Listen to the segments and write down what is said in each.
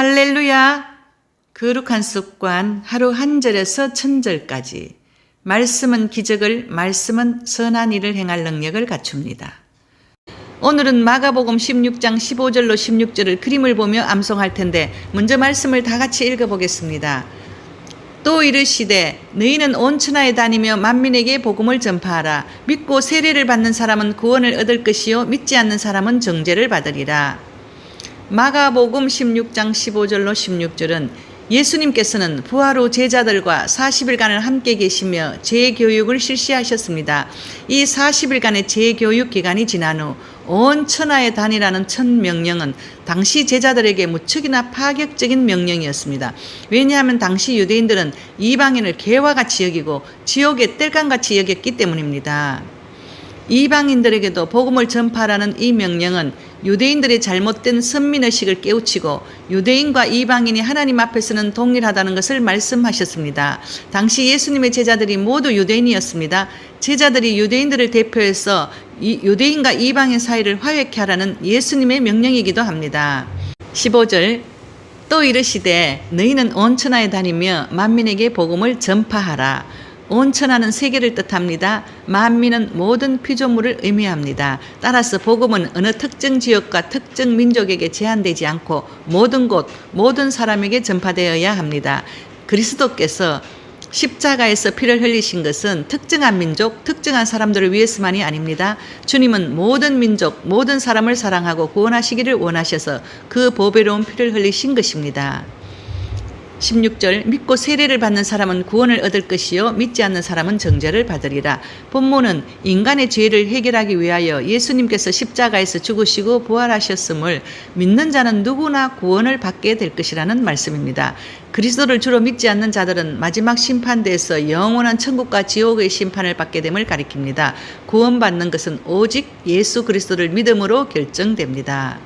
할렐루야! 거룩한 습관 하루 한 절에서 천 절까지 말씀은 기적을 말씀은 선한 일을 행할 능력을 갖춥니다. 오늘은 마가복음 16장 15절로 16절을 그림을 보며 암송할 텐데 먼저 말씀을 다 같이 읽어보겠습니다. 또 이르시되 너희는 온 천하에 다니며 만민에게 복음을 전파하라 믿고 세례를 받는 사람은 구원을 얻을 것이요 믿지 않는 사람은 정죄를 받으리라. 마가복음 16장 15절로 16절은 예수님께서는 후 제자들과 40일간을 함께 계시며 재교육을 실시하셨습니다. 이 40일간의 재교육 기간이 지난 후 온 천하에 다니라는 첫 명령은 당시 제자들에게 무척이나 파격적인 명령이었습니다. 왜냐하면 당시 유대인들은 이방인을 개와 같이 여기고 지옥의 뜰감같이 여겼기 때문입니다. 이방인들에게도 복음을 전파라는 이 명령은 유대인들의 잘못된 선민의식을 깨우치고 유대인과 이방인이 하나님 앞에서는 동일하다는 것을 말씀하셨습니다. 당시 예수님의 제자들이 모두 유대인이었습니다. 제자들이 유대인들을 대표해서 유대인과 이방인 사이를 화해케 하라는 예수님의 명령이기도 합니다. 15절 또 이르시되 너희는 온 천하에 다니며 만민에게 복음을 전파하라. 온 천하는 세계를 뜻합니다. 만민은 모든 피조물을 의미합니다. 따라서 복음은 어느 특정 지역과 특정 민족에게 제한되지 않고 모든 곳, 모든 사람에게 전파되어야 합니다. 그리스도께서 십자가에서 피를 흘리신 것은 특정한 민족, 특정한 사람들을 위해서만이 아닙니다. 주님은 모든 민족, 모든 사람을 사랑하고 구원하시기를 원하셔서 그 보배로운 피를 흘리신 것입니다. 16절 믿고 세례를 받는 사람은 구원을 얻을 것이요 믿지 않는 사람은 정죄를 받으리라. 본문은 인간의 죄를 해결하기 위하여 예수님께서 십자가에서 죽으시고 부활하셨음을 믿는 자는 누구나 구원을 받게 될 것이라는 말씀입니다. 그리스도를 주로 믿지 않는 자들은 마지막 심판대에서 영원한 천국과 지옥의 심판을 받게 됨을 가리킵니다. 구원받는 것은 오직 예수 그리스도를 믿음으로 결정됩니다.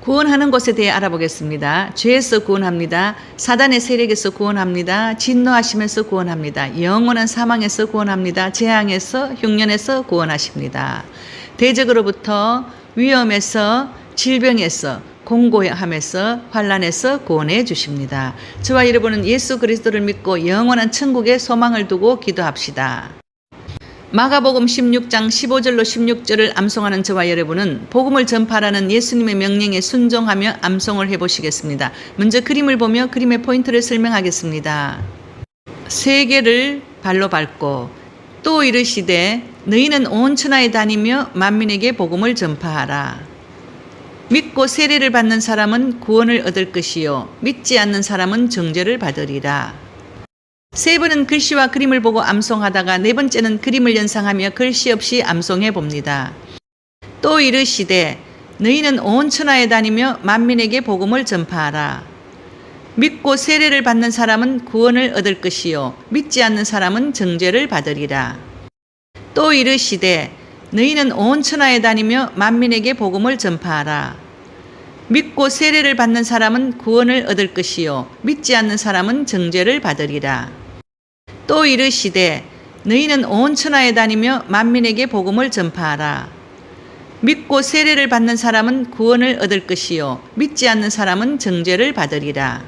구원하는 것에 대해 알아보겠습니다. 죄에서 구원합니다. 사단의 세력에서 구원합니다. 진노하시면서 구원합니다. 영원한 사망에서 구원합니다. 재앙에서 흉년에서 구원하십니다. 대적으로부터 위험에서 질병에서 공고함에서 환란에서 구원해 주십니다. 저와 여러분은 예수 그리스도를 믿고 영원한 천국에 소망을 두고 기도합시다. 마가복음 16장 15절로 16절을 암송하는 저와 여러분은 복음을 전파라는 예수님의 명령에 순종하며 암송을 해보시겠습니다. 먼저 그림을 보며 그림의 포인트를 설명하겠습니다. 세계를 발로 밟고 또 이르시되 너희는 온 천하에 다니며 만민에게 복음을 전파하라. 믿고 세례를 받는 사람은 구원을 얻을 것이요 믿지 않는 사람은 정죄를 받으리라. 세 번은 글씨와 그림을 보고 암송하다가 네 번째는 그림을 연상하며 글씨 없이 암송해 봅니다. 또 이르시되 너희는 온 천하에 다니며 만민에게 복음을 전파하라. 믿고 세례를 받는 사람은 구원을 얻을 것이요 믿지 않는 사람은 정죄를 받으리라. 또 이르시되 너희는 온 천하에 다니며 만민에게 복음을 전파하라. 믿고 세례를 받는 사람은 구원을 얻을 것이요 믿지 않는 사람은 정죄를 받으리라. 또 이르시되 너희는 온 천하에 다니며 만민에게 복음을 전파하라. 믿고 세례를 받는 사람은 구원을 얻을 것이요 믿지 않는 사람은 정죄를 받으리라.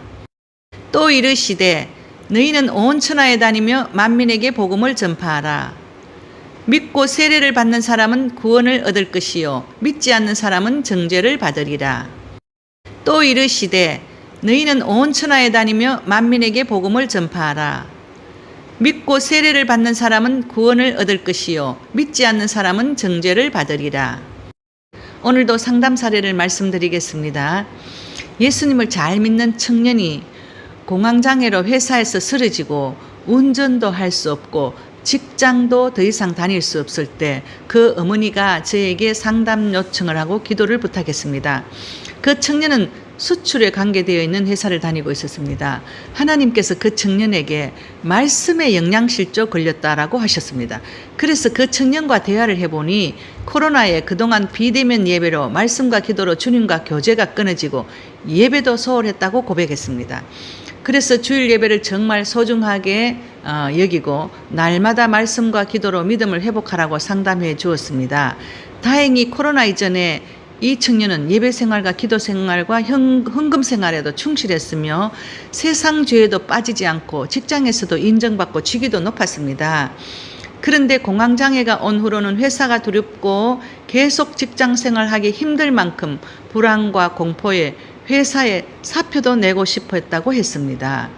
또 이르시되 너희는 온 천하에 다니며 만민에게 복음을 전파하라. 믿고 세례를 받는 사람은 구원을 얻을 것이요 믿지 않는 사람은 정죄를 받으리라. 또 이르시되 너희는 온 천하에 다니며 만민에게 복음을 전파하라. 믿고 세례를 받는 사람은 구원을 얻을 것이요 믿지 않는 사람은 정죄를 받으리라. 오늘도 상담 사례를 말씀드리겠습니다. 예수님을 잘 믿는 청년이 공황장애로 회사에서 쓰러지고 운전도 할 수 없고 직장도 더 이상 다닐 수 없을 때 그 어머니가 저에게 상담 요청을 하고 기도를 부탁했습니다. 그 청년은 수출에 관계되어 있는 회사를 다니고 있었습니다. 하나님께서 그 청년에게 말씀의 영양실조 걸렸다라고 하셨습니다. 그래서 그 청년과 대화를 해보니 코로나에 그동안 비대면 예배로 말씀과 기도로 주님과 교제가 끊어지고 예배도 소홀했다고 고백했습니다. 그래서 주일 예배를 정말 소중하게 어, 여기고 날마다 말씀과 기도로 믿음을 회복하라고 상담해 주었습니다. 다행히 코로나 이전에 이 청년은 예배 생활과 기도 생활과 현- 헌금 생활에도 충실했으며 세상 죄에도 빠지지 않고 직장에서도 인정받고 직위도 높았습니다. 그런데 공황장애가 온 후로는 회사가 두렵고 계속 직장 생활하기 힘들 만큼 불안과 공포에 회사에 사표도 내고 싶어 했다고 했습니다.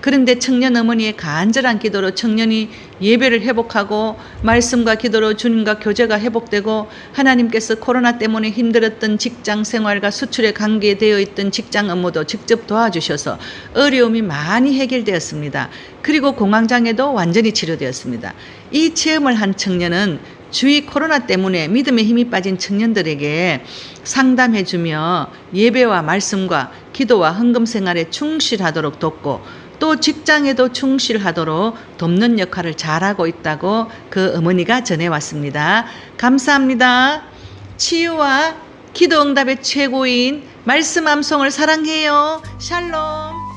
그런데 청년 어머니의 간절한 기도로 청년이 예배를 회복하고 말씀과 기도로 주님과 교제가 회복되고 하나님께서 코로나 때문에 힘들었던 직장 생활과 수출에 관계되어 있던 직장 업무도 직접 도와주셔서 어려움이 많이 해결되었습니다. 그리고 공황장애도 완전히 치료되었습니다. 이 체험을 한 청년은 주위 코로나 때문에 믿음에 힘이 빠진 청년들에게 상담해주며 예배와 말씀과 기도와 헌금 생활에 충실하도록 돕고 또 직장에도 충실하도록 돕는 역할을 잘하고 있다고 그 어머니가 전해왔습니다. 감사합니다. 치유와 기도 응답의 최고인 말씀 암송을 사랑해요. 샬롬.